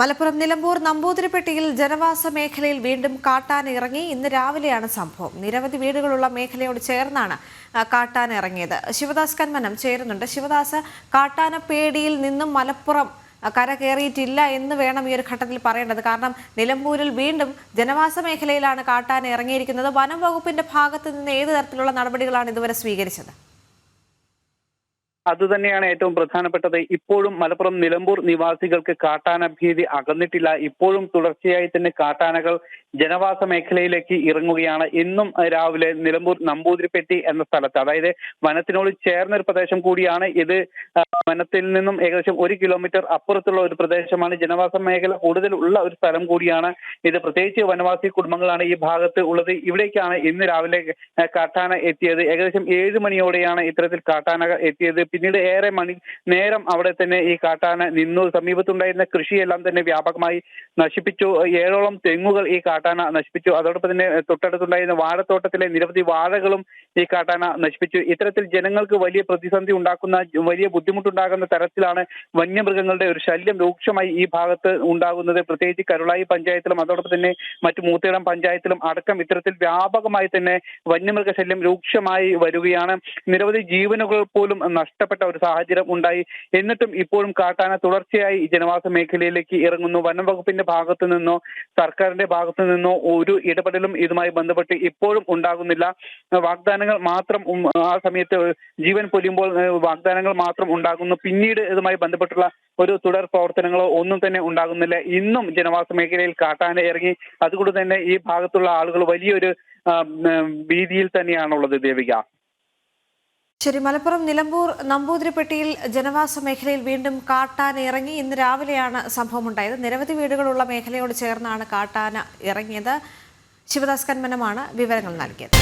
മലപ്പുറം നിലമ്പൂർ നമ്പൂതിരിപ്പെട്ടിയിൽ ജനവാസ മേഖലയിൽ വീണ്ടും കാട്ടാൻ ഇറങ്ങി. ഇന്ന് രാവിലെയാണ് സംഭവം. നിരവധി വീടുകളുള്ള മേഖലയോട് ചേർന്നാണ് കാട്ടാൻ ഇറങ്ങിയത്. ശിവദാസ് കന്മനം ചേരുന്നുണ്ട്. ശിവദാസ് കാട്ടാന പേടിയിൽ നിന്നും മലപ്പുറം കരകേറിയിട്ടില്ല എന്ന് വേണം ഈ ഒരു ഘട്ടത്തിൽ പറയേണ്ടത്. കാരണം നിലമ്പൂരിൽ വീണ്ടും ജനവാസ മേഖലയിലാണ് കാട്ടാൻ ഇറങ്ങിയിരിക്കുന്നത്. വനം വകുപ്പിന്റെ ഭാഗത്ത് നിന്ന് ഏത് തരത്തിലുള്ള നടപടികളാണ് ഇതുവരെ സ്വീകരിച്ചത്? അതുതന്നെയാണ് ഏറ്റവും പ്രധാനപ്പെട്ടത്. ഇപ്പോഴും മലപ്പുറം നിലമ്പൂർ നിവാസികൾക്ക് കാട്ടാന ഭീതി അകന്നിട്ടില്ല. ഇപ്പോഴും തുടർച്ചയായി തന്നെ കാട്ടാനകൾ ജനവാസ മേഖലയിലേക്ക് ഇറങ്ങുകയാണ്. ഇന്നും രാവിലെ നിലമ്പൂർ നമ്പൂതിരിപ്പെട്ടി എന്ന സ്ഥലത്ത് അതായത് വനത്തിനോട് ചേർന്ന ഒരു പ്രദേശം കൂടിയാണ് ഇത്. വനത്തിൽ നിന്നും ഏകദേശം ഒരു കിലോമീറ്റർ അപ്പുറത്തുള്ള ഒരു പ്രദേശമാണ്. ജനവാസ മേഖല കൂടുതൽ ഉള്ള ഒരു സ്ഥലം കൂടിയാണ് ഇത്. പ്രത്യേകിച്ച് വനവാസി കുടുംബങ്ങളാണ് ഈ ഭാഗത്ത് ഉള്ളത്. ഇവിടേക്കാണ് ഇന്ന് രാവിലെ കാട്ടാന എത്തിയത്. ഏകദേശം ഏഴ് മണിയോടെയാണ് ഇത്തരത്തിൽ കാട്ടാന എത്തിയത്. പിന്നീട് ഏറെ മണി നേരം അവിടെ തന്നെ ഈ കാട്ടാന നിന്നു. സമീപത്തുണ്ടായിരുന്ന കൃഷിയെല്ലാം തന്നെ വ്യാപകമായി നശിപ്പിച്ചു. ഏഴോളം തെങ്ങുകൾ ഈ കാട്ടാന നശിപ്പിച്ചു. അതോടൊപ്പം തന്നെ തൊട്ടടുത്തുണ്ടായിരുന്ന വാഴത്തോട്ടത്തിലെ നിരവധി വാഴകളും ഈ കാട്ടാന നശിപ്പിച്ചു. ഇത്തരത്തിൽ ജനങ്ങൾക്ക് വലിയ പ്രതിസന്ധി ഉണ്ടാക്കുന്ന വലിയ ബുദ്ധിമുട്ടുണ്ടാകുന്ന തരത്തിലാണ് വന്യമൃഗങ്ങളുടെ ഒരു ശല്യം രൂക്ഷമായി ഈ ഭാഗത്ത് ഉണ്ടാകുന്നത്. പ്രത്യേകിച്ച് കരുളായി പഞ്ചായത്തിലും അതോടൊപ്പം തന്നെ മറ്റു മൂത്തേടം പഞ്ചായത്തിലും അടക്കം ഇത്തരത്തിൽ വ്യാപകമായി തന്നെ വന്യമൃഗ ശല്യം രൂക്ഷമായി വരികയാണ്. നിരവധി ജീവനുകൾ പോലും നഷ്ടപ്പെട്ട ഒരു സാഹചര്യം ഉണ്ടായി. എന്നിട്ടും ഇപ്പോഴും കാട്ടാന തുടർച്ചയായി ജനവാസ മേഖലയിലേക്ക് ഇറങ്ങുന്നു. വനം വകുപ്പിന്റെ ഭാഗത്തു നിന്നോ സർക്കാരിന്റെ ഭാഗത്തു നിന്നോ ഒരു ഇടപെടലും ഇതുമായി ബന്ധപ്പെട്ട് ഇപ്പോഴും ഉണ്ടാകുന്നില്ല. വാഗ്ദാനങ്ങൾ മാത്രം ആ സമയത്ത് ജീവൻ പൊലിയുമ്പോൾ വാഗ്ദാനങ്ങൾ മാത്രം ഉണ്ടാകുന്നു. പിന്നീട് ഇതുമായി ബന്ധപ്പെട്ടുള്ള ഒരു തുടർ പ്രവർത്തനങ്ങളോ ഒന്നും തന്നെ ഉണ്ടാകുന്നില്ല. ഇന്നും ജനവാസ മേഖലയിൽ കാട്ടാന ഇറങ്ങി. അതുകൊണ്ട് തന്നെ ഈ ഭാഗത്തുള്ള ആളുകൾ വലിയൊരു ഭീതിയിൽ തന്നെയാണുള്ളത് ദേവിക. ശരി മലപ്പുറം നിലമ്പൂർ നമ്പൂതിരിപ്പെട്ടിയിൽ ജനവാസ മേഖലയിൽ വീണ്ടും കാട്ടാന ഇറങ്ങി. ഇന്ന് രാവിലെയാണ് സംഭവം ഉണ്ടായത് നിരവധി വീടുകളുള്ള മേഖലയോട് ചേർന്നാണ് കാട്ടാന ഇറങ്ങിയത്. ശിവദാസ് കന്മനമാണ് വിവരങ്ങൾ നൽകിയത്.